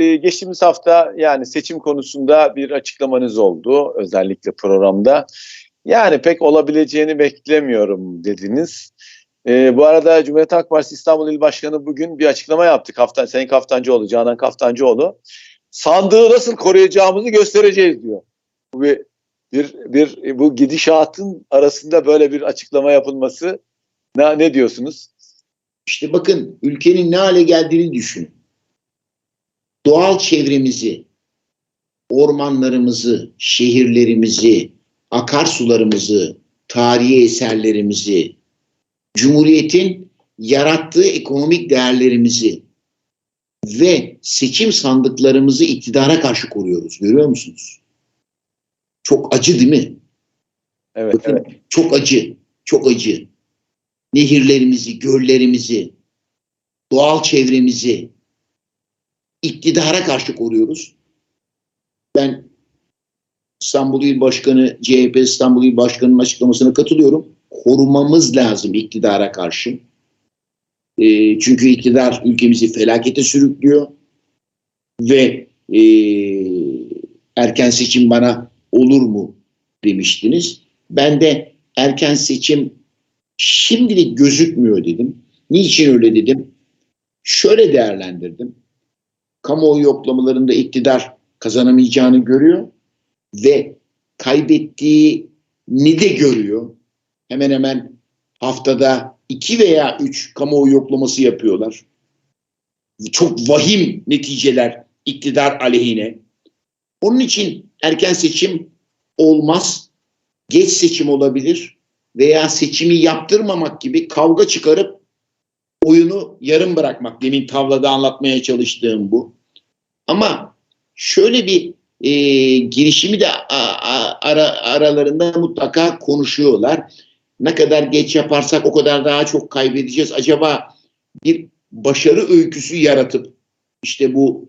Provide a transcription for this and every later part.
e, geçtiğimiz hafta yani seçim konusunda bir açıklamanız oldu özellikle programda. Yani pek olabileceğini beklemiyorum dediniz. E, bu arada Cumhuriyet Halk Partisi İstanbul İl Başkanı bugün bir açıklama yaptı. Kaftan, Sayın Kaftancıoğlu, Canan Kaftancıoğlu. Sandığı nasıl koruyacağımızı göstereceğiz diyor. Bu bir, bir, bir bu gidişatın arasında böyle bir açıklama yapılması ne, ne diyorsunuz? İşte bakın ülkenin ne hale geldiğini düşünün. Doğal çevremizi, ormanlarımızı, şehirlerimizi, akarsularımızı, tarihi eserlerimizi, Cumhuriyet'in yarattığı ekonomik değerlerimizi ve seçim sandıklarımızı iktidara karşı koruyoruz. Görüyor musunuz? Çok acı değil mi? Evet, Bakın, evet. Çok acı, çok acı. Nehirlerimizi, göllerimizi, doğal çevremizi iktidara karşı koruyoruz. Ben İstanbul İl Başkanı, CHP İstanbul İl Başkanı'nın açıklamasına katılıyorum. Korumamız lazım iktidara karşı. Ee, çünkü iktidar ülkemizi felakete sürüklüyor ve e, erken seçim bana olur mu demiştiniz. Ben de erken seçim şimdilik gözükmüyor dedim. Niçin öyle dedim? Şöyle değerlendirdim. Kamuoyu yoklamalarında iktidar kazanamayacağını görüyor ve kaybettiğini de görüyor. Hemen hemen haftada iki veya üç kamuoyu yoklaması yapıyorlar. Çok vahim neticeler iktidar aleyhine. Onun için erken seçim olmaz. Geç seçim olabilir veya seçimi yaptırmamak gibi kavga çıkarıp oyunu yarım bırakmak. Demin tavlada anlatmaya çalıştığım bu. Ama şöyle bir e, girişimi de a, a, ara, aralarında mutlaka konuşuyorlar. Ne kadar geç yaparsak o kadar daha çok kaybedeceğiz. Acaba bir başarı öyküsü yaratıp işte bu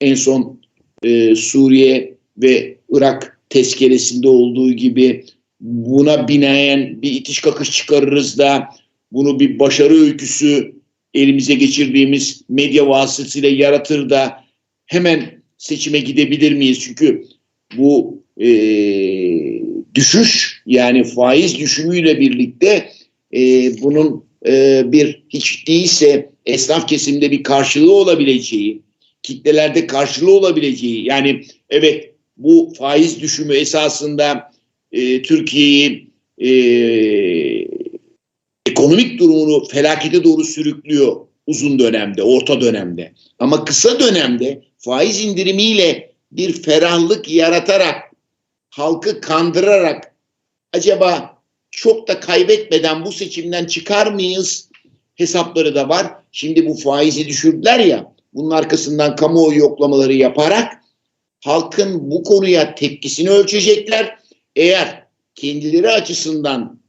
en son e, Suriye ve Irak tezkeresinde olduğu gibi buna binaen bir itiş kakış çıkarırız da bunu bir başarı öyküsü elimize geçirdiğimiz medya vasıtasıyla yaratır da hemen seçime gidebilir miyiz? Çünkü bu e, düşüş yani faiz düşümüyle birlikte e, bunun e, bir hiç değilse esnaf kesimde bir karşılığı olabileceği, kitlelerde karşılığı olabileceği yani evet bu faiz düşümü esasında e, Türkiye'yi e, ekonomik durumunu felakete doğru sürüklüyor uzun dönemde, orta dönemde. Ama kısa dönemde faiz indirimiyle bir ferahlık yaratarak, halkı kandırarak acaba çok da kaybetmeden bu seçimden çıkar mıyız hesapları da var. Şimdi bu faizi düşürdüler ya, bunun arkasından kamuoyu yoklamaları yaparak halkın bu konuya tepkisini ölçecekler. Eğer kendileri açısından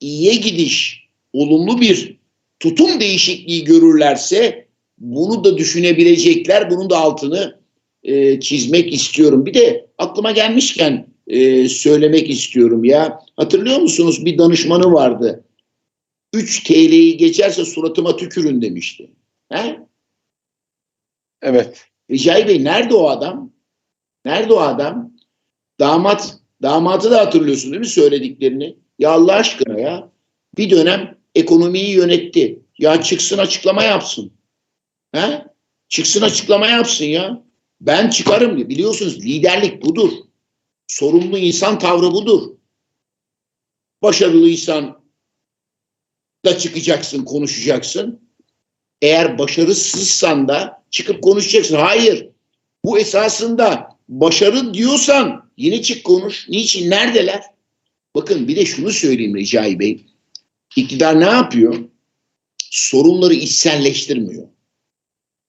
iyiye gidiş, olumlu bir tutum değişikliği görürlerse bunu da düşünebilecekler. Bunun da altını e, çizmek istiyorum. Bir de aklıma gelmişken e, söylemek istiyorum ya. Hatırlıyor musunuz bir danışmanı vardı. 3 TL'yi geçerse suratıma tükürün demişti. He? Evet. Recai Bey nerede o adam? Nerede o adam? Damat, damatı da hatırlıyorsun değil mi söylediklerini? Ya Allah aşkına ya. Bir dönem ekonomiyi yönetti. Ya çıksın açıklama yapsın. He? Çıksın açıklama yapsın ya. Ben çıkarım diye. Biliyorsunuz liderlik budur. Sorumlu insan tavrı budur. Başarılıysan da çıkacaksın, konuşacaksın. Eğer başarısızsan da çıkıp konuşacaksın. Hayır. Bu esasında başarı diyorsan yine çık konuş. Niçin? Neredeler? Bakın bir de şunu söyleyeyim Recai Bey. İktidar ne yapıyor? Sorunları içselleştirmiyor.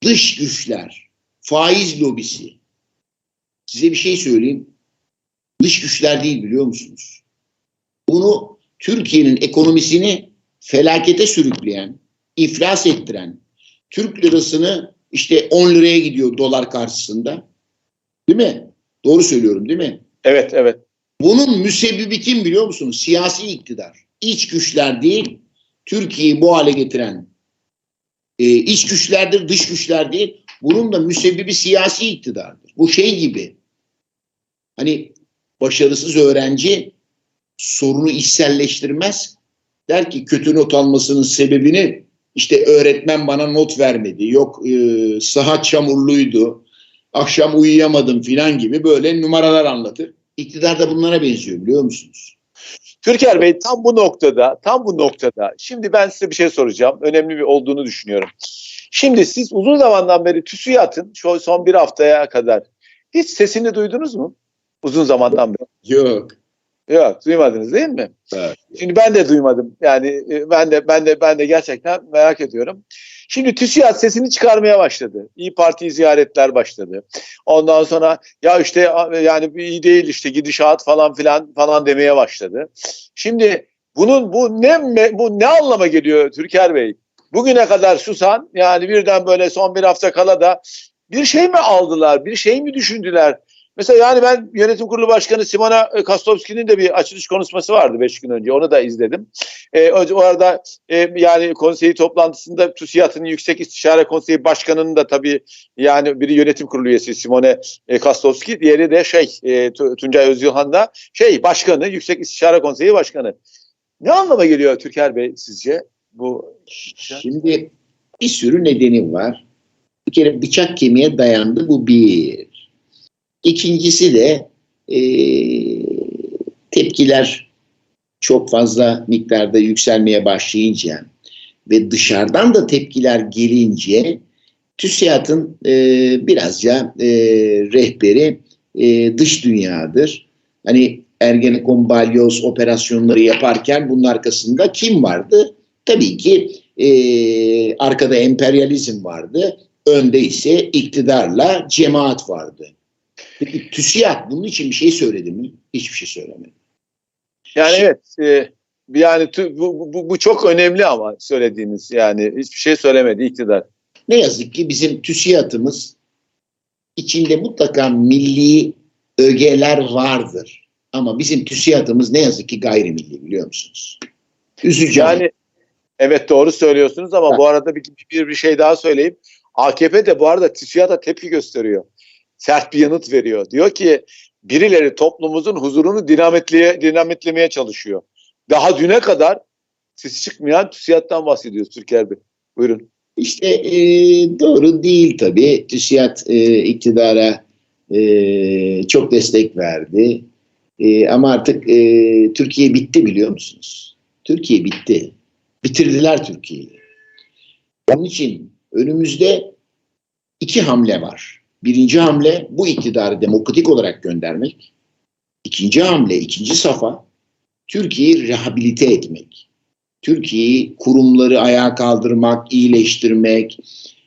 Dış güçler, faiz lobisi. Size bir şey söyleyeyim. Dış güçler değil biliyor musunuz? Bunu Türkiye'nin ekonomisini felakete sürükleyen, iflas ettiren, Türk lirasını işte 10 liraya gidiyor dolar karşısında. Değil mi? Doğru söylüyorum değil mi? Evet, evet. Bunun müsebbibi kim biliyor musunuz? Siyasi iktidar. İç güçler değil, Türkiye'yi bu hale getiren e, iç güçlerdir, dış güçler değil. Bunun da müsebbibi siyasi iktidardır. Bu şey gibi. Hani başarısız öğrenci sorunu içselleştirmez. Der ki kötü not almasının sebebini işte öğretmen bana not vermedi. Yok e, saha çamurluydu. Akşam uyuyamadım filan gibi böyle numaralar anlatır. İktidar da bunlara benziyor biliyor musunuz? Türker Bey tam bu noktada, tam bu noktada. Şimdi ben size bir şey soracağım. Önemli bir olduğunu düşünüyorum. Şimdi siz uzun zamandan beri TÜSİAD'ın şu son bir haftaya kadar hiç sesini duydunuz mu? Uzun zamandan beri. Yok. Yok, duymadınız değil mi? Evet. Şimdi ben de duymadım. Yani e, ben de ben de ben de gerçekten merak ediyorum. Şimdi TÜSİAD sesini çıkarmaya başladı. İyi Parti ziyaretler başladı. Ondan sonra ya işte yani iyi değil işte gidişat falan filan falan demeye başladı. Şimdi bunun bu ne bu ne anlama geliyor Türker Bey? Bugüne kadar susan yani birden böyle son bir hafta kala da bir şey mi aldılar? Bir şey mi düşündüler? Mesela yani ben yönetim kurulu başkanı Simona e, Kastovski'nin de bir açılış konuşması vardı beş gün önce. Onu da izledim. E, o, o arada e, yani konseyi toplantısında TÜSİAD'ın Yüksek İstişare Konseyi Başkanı'nın da tabii yani biri yönetim kurulu üyesi Simone e, Kastovski, diğeri de şey e, Tu- Tuncay Özyılhan da şey başkanı, Yüksek İstişare Konseyi Başkanı. Ne anlama geliyor Türker Bey sizce bu? Şimdi bir sürü nedeni var. Bir kere bıçak kemiğe dayandı bu bir. İkincisi de eee, tepkiler çok fazla miktarda yükselmeye başlayınca ve dışarıdan da tepkiler gelince TÜSİAD'ın eee birazca eee, rehberi eee, dış dünyadır. Hani Ergenekon balyoz operasyonları yaparken bunun arkasında kim vardı? Tabii ki eee, arkada emperyalizm vardı. Önde ise iktidarla cemaat vardı. Peki TÜSİAD bunun için bir şey söyledi mi? Hiçbir şey söylemedi. Yani evet e, yani tü- bu, bu, bu çok önemli ama söylediğiniz yani hiçbir şey söylemedi iktidar. Ne yazık ki bizim TÜSİAD'ımız içinde mutlaka milli ögeler vardır. Ama bizim TÜSİAD'ımız ne yazık ki gayrimilli biliyor musunuz? Üzücü. Yani evet doğru söylüyorsunuz ama Ha. bu arada bir, bir, bir şey daha söyleyeyim. AKP de bu arada TÜSİAD'a tepki gösteriyor. Sert bir yanıt veriyor. Diyor ki birileri toplumumuzun huzurunu dinamitleye, dinamitlemeye çalışıyor. Daha düne kadar sesi çıkmayan TÜSİAD'dan bahsediyoruz Türker Bey. Buyurun. İşte e, doğru değil tabii. TÜSİAD e, iktidara e, çok destek verdi. E, ama artık e, Türkiye bitti biliyor musunuz? Türkiye bitti. Bitirdiler Türkiye'yi. Onun için önümüzde iki hamle var. Birinci hamle bu iktidarı demokratik olarak göndermek. İkinci hamle, ikinci safa Türkiye'yi rehabilite etmek. Türkiye'yi kurumları ayağa kaldırmak, iyileştirmek,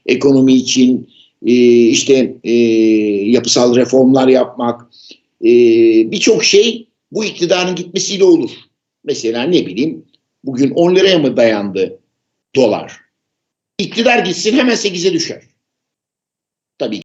ekonomi için e, işte e, yapısal reformlar yapmak, e, birçok şey bu iktidarın gitmesiyle olur. Mesela ne bileyim bugün 10 liraya mı dayandı dolar? İktidar gitsin hemen 8'e düşer. Tabii